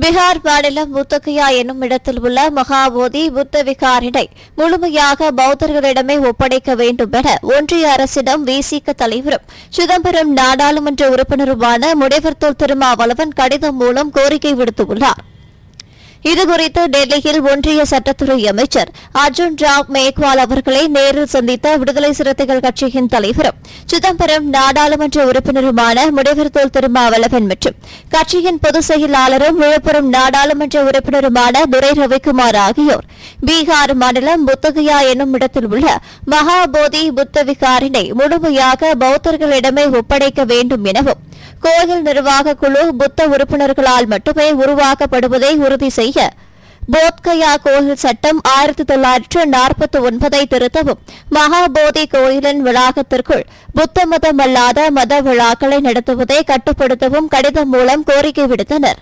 பீகார் மாநிலம் புத்தகையா என்னும் இடத்தில் உள்ள மகாபோதி புத்த விகாரினை முழுமையாக பௌத்தர்களிடமே ஒப்படைக்க வேண்டும் என ஒன்றிய அரசிடம் விசிக தலைவரும் சிதம்பரம் நாடாளுமன்ற உறுப்பினருமான முனைவர் திருமாவளவன் கடிதம் மூலம் கோரிக்கை விடுத்துள்ளார். இதுகுறித்து டெல்லியில் ஒன்றிய சட்டத்துறை அமைச்சர் அர்ஜுன் ராவ் மேக்வால் அவர்களை நேரில் சந்தித்த விடுதலை சிறுத்தைகள் கட்சியின் தலைவரும் சிதம்பரம் நாடாளுமன்ற உறுப்பினருமான முனைவர் தோல் திருமாவளவன் மற்றும் கட்சியின் பொதுச் செயலாளரும் விழுப்புரம் நாடாளுமன்ற உறுப்பினருமான துரை ரவிக்குமார் ஆகியோர். பீகார் மாநிலம் புத்தகயா என்னும் இடத்தில் உள்ள மகாபோதி புத்த விகாரினை முழுமையாக பௌத்தர்களிடமே ஒப்படைக்க வேண்டும் எனவும் கோயில் நிர்வாக குழு புத்த உறுப்பினர்களால் மட்டுமே உருவாக்கப்படுவதை உறுதி செய்ய போத்கயா கோயில் சட்டம் ஆயிரத்தி தொள்ளாயிரத்து நாற்பத்தி ஒன்பதை திருத்தவும் மகாபோதி கோயிலின் வளாகத்திற்குள் புத்த மதம் அல்லாத மத விழாக்களை நடத்துவதை கட்டுப்படுத்தவும் கடிதம் மூலம் கோரிக்கை விடுத்தனர்.